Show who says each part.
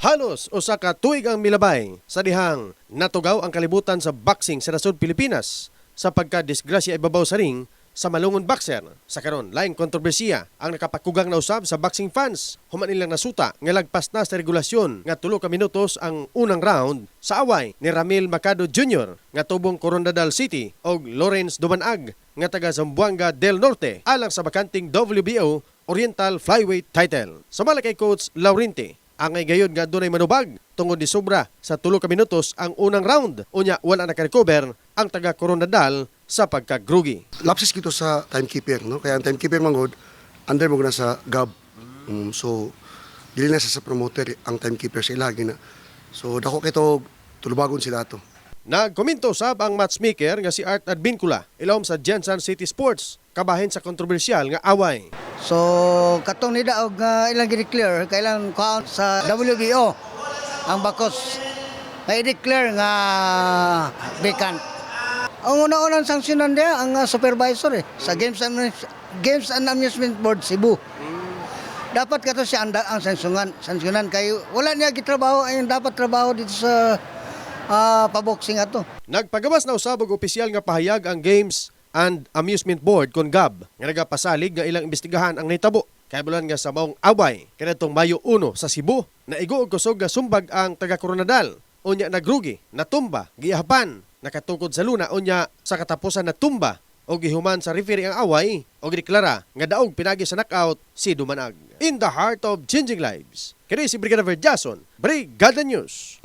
Speaker 1: Halos usa ka tuig ang milabay sa dihang natugaw ang kalibutan sa boxing sa nasod Pilipinas sa pagka-disgrasya ibabaw sa ring sa malungon boxer. Sa karon, laing kontrobersiya ang nakapakugang na usab sa boxing fans. Human nilang nasuta nga lagpas na sa regulasyon nga tulo ka minutos ang unang round sa away ni Ramil Macado Jr. nga tubong Coronadal City og Lawrence Dumanag nga taga Zamboanga del Norte alang sa bakanting WBO Oriental Flyweight title. Sumala kay Coach Laurente, angay gayon nga dunay manubag tungod ni sobra sa tulo ka minutos ang unang round. Unya wala na recover ang taga Coronadal sa pagkagrugi.
Speaker 2: lapses kito sa timekeeper no kaya ang timekeeper mangod under mo na sa gab Mm, so dili na sa sa promoter ang timekeeper sa ilagi na so dako kito tulubagon sila to
Speaker 1: Nagkomento sab ang matchmaker nga si Art Advincula ilawom sa Jensen City Sports kabahin sa kontrobersyal nga away.
Speaker 3: So katong ni daog nga ilang gi-declare kailang count sa WBO ang bakos nga i-declare nga vacant. Ang una-unang sanksyonan niya ang uh, supervisor eh sa Games and Games and Amusement Board Cebu. Dapat kato siya ang, ang sanksyonan, sanksyonan kay wala niya gitrabaho ay dapat trabaho dito sa ah, paboxing ato.
Speaker 1: Nagpagawas na usab og opisyal nga pahayag ang Games and Amusement Board kon GAB nga nagapasalig nga ilang imbestigahan ang nahitabo. Kaya bulan nga sa maong away kanatong Mayo 1 sa Cebu na igo og kusog nga sumbag ang taga Coronadal. Unya nagrugi, natumba, giahapan, nakatungkod sa luna unya sa katapusan na tumba o gihuman sa referee ang away o gideklara nga daog pinagi sa knockout si Dumanag. In the heart of changing lives. Kini si Brigadier Jason, Brigada News.